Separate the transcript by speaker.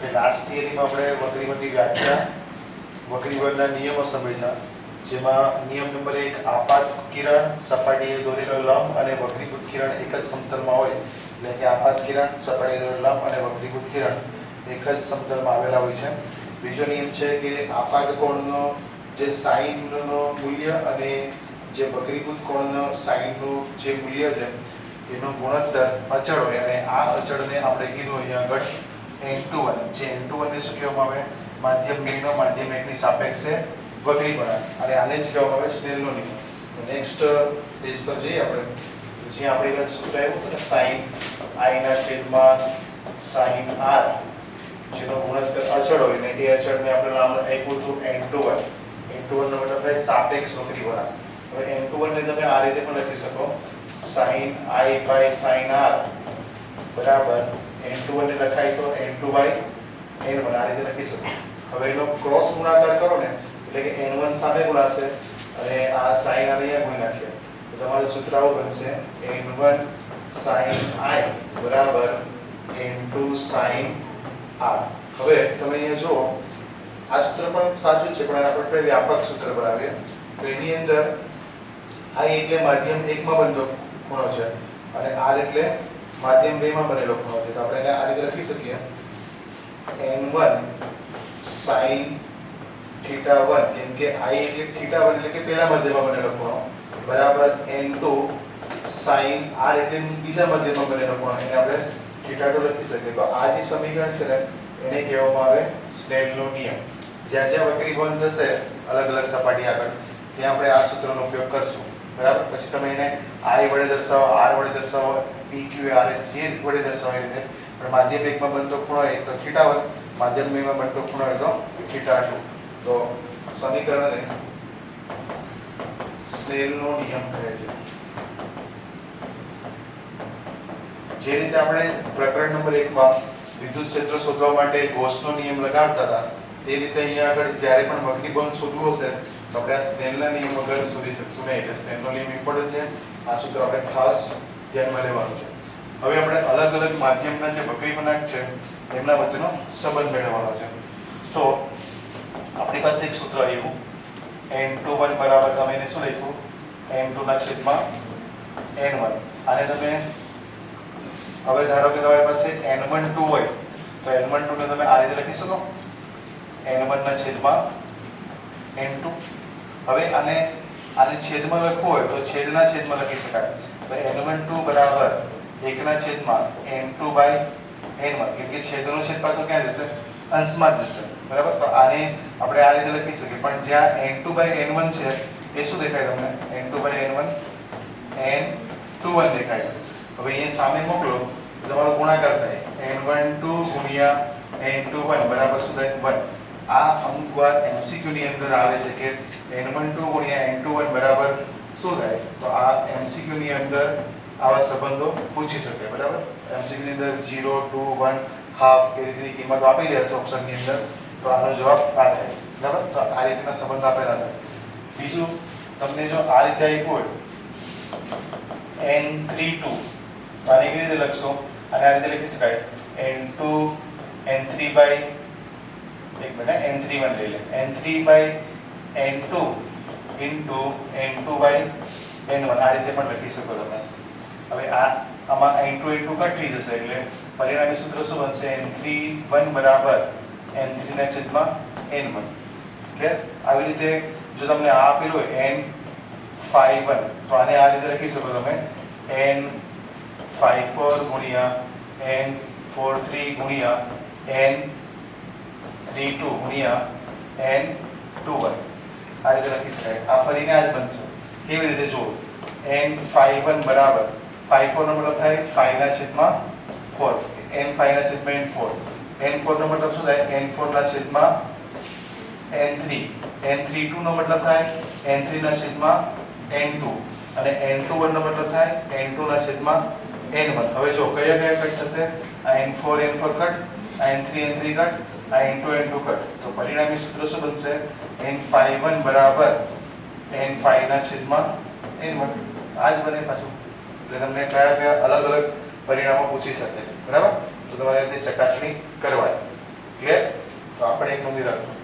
Speaker 1: કે લાસ્ટ થિયરીમાં આપણે વક્રીમતી વ્યાખ્યા વક્રીવળના નિયમો સમજ્યા, જેમાં નિયમ નંબર એક, આપાત કિરણ, સપાટીએ દોરેલો લંબ અને વક્રીભૂત કિરણ એક જ સમતલમાં હોય. એટલે કે આપાત કિરણ, સપાટીએ લંબ અને વક્રીભૂત કિરણ એક જ સમતલમાં આવેલા હોય છે. બીજો નિયમ છે કે આપાત કોણનો જે સાઈનનો મૂલ્ય અને જે વક્રીભૂત કોણનો સાઈનનું જે મૂલ્ય છે, એનો ગુણોત્તર અચળ હોય. અને આ અચળને આપણે કીધું અહીંયા આગળ n2 જે n2 ને શું કહેવામાં આવે માધ્યમ માધ્યમ એકની સાપેક્ષે વક્રીકરણ અને આને જ કહેવામાં આવે સ્નેલનો નિયમ નેક્સ્ટ પેજ પર જઈએ આપણે જ્યાં આપણે સૂત્ર આવ્યું હતું સાઈન આઈના છેદમાં સાઈન આર જેનો ગુણોત્તર અચળ હોય ને એ આપણે નામ આપ્યું હતું n21 n21 નો મતલબ થાય સાપેક્ષ વળા હવે n21 વનને તમે આ રીતે પણ લખી શકો sine I by sin R બરાબર n21 અને લખાય તો n2 by n1 આ રીતે લખી શકો. હવે એનો ક્રોસ ગુણાકાર કરો ને, એટલે કે n1 સામે ગુણાશે, અને આ sin આને અહીંયા ગુણી નાખીએ. તો તમારું સૂત્ર આવું બનશે n1 sin i બરાબર n2 sin r. હવે તમે અહીંયા જુઓ, આ સૂત્ર પણ સાચું છે, પણ આપણે વ્યાપક સૂત્ર બનાવીએ. તો એની અંદર i એટલે માધ્યમ 1 માં બનતો ખૂણો છે, અને r એટલે માધ્યમ બે માં બનેલો ખૂણો છે. તો આપણે એને આ રીતે લખી શકીએ. n1 sin theta 1 કેમ કે i એટલે theta 1 એટલે કે પહેલા મધ્યમાં બનેલો ખૂણો. બરાબર n2 sin r એટલે બીજા મધ્યમાં બનેલો ખૂણો. એને આપણે 2 લખી શકીએ. તો આ જે સમીકરણ છે ને, એને કહેવામાં આવે સ્નેલનો નિયમ. જ્યાં જ્યાં વક્રીકોણ થશે, અલગ અલગ સપાટી આગળ, ત્યાં આપણે આ સૂત્રનો ઉપયોગ કરશું. બરાબર પછી તમે એને આર વડે દર્શાવો, આર વડે દર્શાવો, પી ક્યુ, આર એસ, જે વડે દર્શાવો એ રીતે પણ માધ્યમ એકમાં બનતો ખૂણો હોય તો થીટા વન માધ્યમ બેમાં બનતો ખૂણો હોય તો થીટા ટુ. તો સમીકરણને સ્નેલનો નિયમ કહે છે. જે રીતે આપણે પ્રકરણ નંબર એકમાં વિદ્યુત ક્ષેત્ર શોધવા માટે ગોસનો નિયમ લગાડતા હતા, તે રીતે અહીંયા આગળ જ્યારે પણ વક્રીબંધ શોધવું હશે તો આપણે આ સ્નેલના નિયમ વગર શોધી શકશું નહીં. એટલે સ્નેલનો નિયમ ઇમ્પોર્ટન્ટ છે. આ સૂત્ર આપણે ખાસ ધ્યાનમાં લેવાનું છે. હવે આપણે અલગ અલગ માધ્યમના જે વક્રી વળાંક છે, એમના વચ્ચેનો સંબંધ મેળવવાનો છે. તો આપણી પાસે એક સૂત્ર આવ્યું. N21 બરાબર તમે એને શું લખ્યું? N2 ના છેદમાં એન વન આને તમે હવે ધારો કે તમારી પાસે n12 હોય, તો n12 ને તમે આ રીતે લખી શકો? N1 ના છેદમાં n2 હવે આને આને છેદમાં લખવું હોય તો છેદના છેદમાં લખી શકાય. તો n12 બરાબર 1 ના છેદમાં n2 બાય n1 કેમ કે છેદનો છેદ પાછો ક્યાં જશે? અંશમાં જશે. બરાબર? તો આને આપણે આ રીતે લખી શકીએ. પણ જ્યાં n2 બાય n1 છે, એ શું દેખાય તમને? n2 બાય n1 n21 દેખાય. હવે અહીંયા સામે મોકલો તમારો ગુણાકાર થાય. n12 ગુણ્યા n21 બરાબર શું થાય? 1 આ અમુક વાર એમસીક્યુની અંદર આવે છે કે n12 ગુણ્યા n21 બરાબર શું થાય? તો આ એમસીક્યુની અંદર આવા સંબંધો પૂછી શકે, બરાબર? એમસીક્યુની અંદર 0 2 1 હાફ એ રીતની કિંમતો આપી હશે ઓપ્શનની અંદર. તો આનો જવાબ આ થાય, બરાબર? તો આ રીતના સંબંધ આપેલા છે. બીજું, તમને જો આ રીતે આપ્યું હોય n32 તો આને રીતે લખશો? અને આ રીતે લખી શકાય. N2 n3 by એક મિનિટ n31 લઈ લે n3 by n2 into n2 by n1 આ રીતે પણ લખી શકો તમે હવે આ આમાં n2 n2 કટ થઈ જશે એટલે પરિણામી સૂત્ર શું બનશે n31 બરાબર n3 ના છેદમાં n1 ક્લિયર આવી રીતે જો તમને આ આપેલું હોય n51 તો આને આ રીતે લખી શકો તમે n54 ગુણ્યા n43 ગુણ્યા n32 ગુણ્યા n21 આ રીતે લખી શકાય. આ ફરીને આ જ બનશે. કેવી રીતે જુઓ n51 બરાબર. 54 નો મતલબ થાય 5 ના છેદમાં 4 n5 ના છેદમાં n4 n4 નો મતલબ શું થાય? N4 ના છેદમાં n3 n32 નો મતલબ થાય n3 ના છેદમાં n2 અને n21 નો મતલબ થાય n2 ના છેદમાં n1 હવે જો કયા કયા કટ થશે? આ n4 n4 કટ, આ n3 n3 કટ આ n2 n2 કટ તો પરિણામી સૂત્ર શું બનશે? n51 બરાબર n5 ના છેદમાં n1 આ જ બને પાછું. એટલે તમને કયા કયા અલગ અલગ પરિણામો પૂછી શકે. બરાબર? તો તમારે તે ચકાસણી કરવાની. ક્લિયર તો આપણે એક નોંધી રાખજો